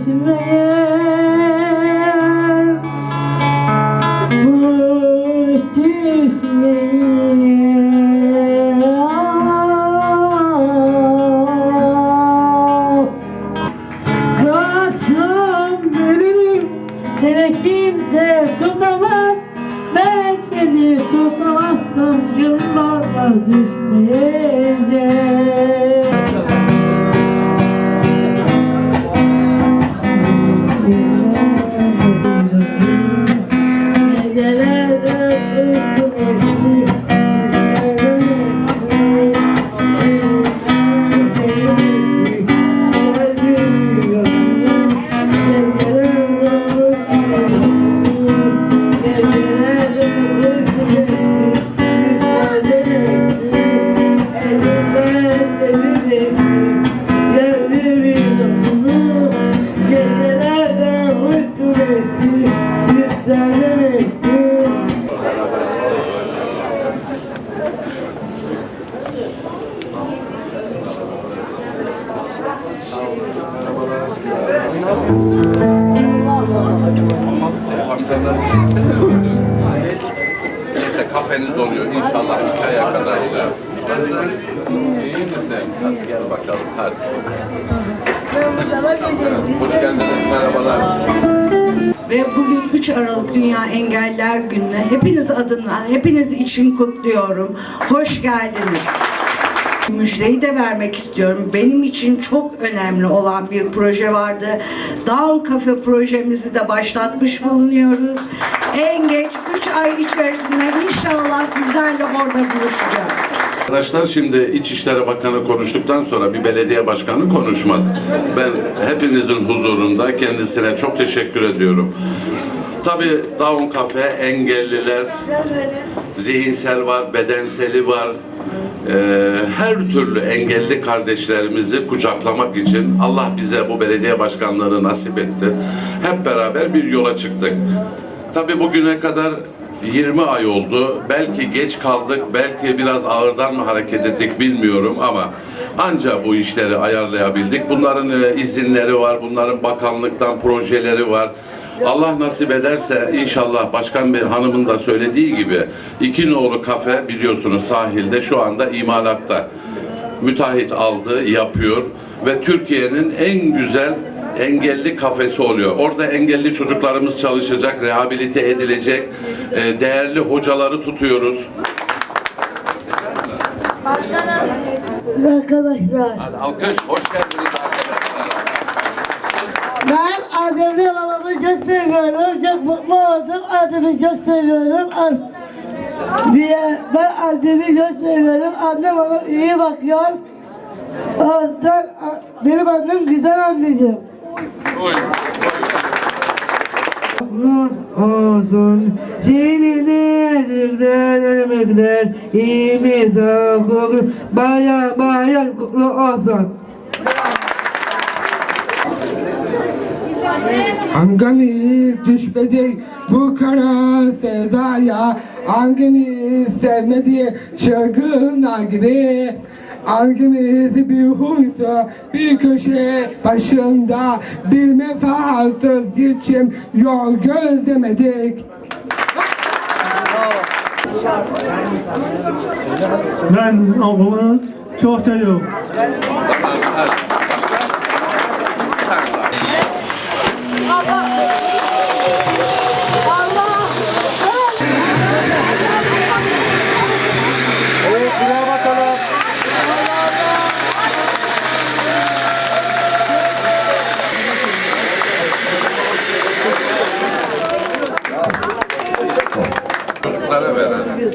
gözüme Seni kimse tutamaz. Ben seni tutamazsın Yıllarla düşmeyeceğim. Neyse kafeniz oluyor. İnşallah iki ay arkadaşlar. Ve bugün 3 Aralık Dünya Engeller Günü'nü hepiniz adına, hepiniz için kutluyorum. Hoş geldiniz. Müjdeyi de vermek istiyorum. Benim için çok önemli olan bir proje vardı. Down Cafe projemizi de başlatmış bulunuyoruz. En geç 3 ay içerisinde inşallah sizlerle orada buluşacağız. Arkadaşlar şimdi İçişleri Bakanı konuştuktan sonra bir belediye başkanı konuşmaz. Ben hepinizin huzurunda kendisine çok teşekkür ediyorum. Tabii Down Cafe engelliler, zihinsel var, bedenseli var. Ee, her türlü engelli kardeşlerimizi kucaklamak için Allah bize bu belediye başkanlığını nasip etti. Hep beraber bir yola çıktık. Tabii bugüne kadar 20 ay oldu. Belki geç kaldık, belki biraz ağırdan mı hareket ettik bilmiyorum ama anca bu işleri ayarlayabildik. Bunların e, izinleri var, bunların bakanlıktan projeleri var. Allah nasip ederse inşallah Başkan Bey hanımın da söylediği gibi iki nolu kafe biliyorsunuz sahilde şu anda imalatta. Müteahhit aldı, yapıyor ve Türkiye'nin en güzel engelli kafesi oluyor. Orada engelli çocuklarımız çalışacak, rehabilite edilecek, e, değerli hocaları tutuyoruz. Arkadaşlar Hadi alkış, hoş geldiniz arkadaşlar. ben annemle babamı çok seviyorum. Çok mutlu oldum. Annemi çok seviyorum. An diye ben annemi çok seviyorum. Annem bana iyi bakıyor. Ondan benim annem güzel anneciğim. Nur olsun seninle emekler İyimiz olsun Bayan bayan kutlu olsun. Hangimiz düşmedik bu kara sevdaya Hangimiz sevmedi çılgınlar gibi Hangimiz bir huysa bir köşe başında Bir mefalsız geçim yol gözlemedik. Ben ablamı çok seviyorum. Çocuklara veren.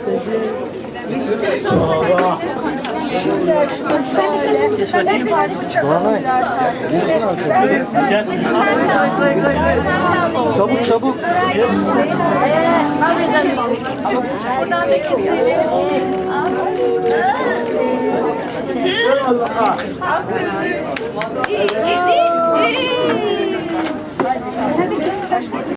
Çabuk çabuk. Buradan da keselim. İyi, iyi,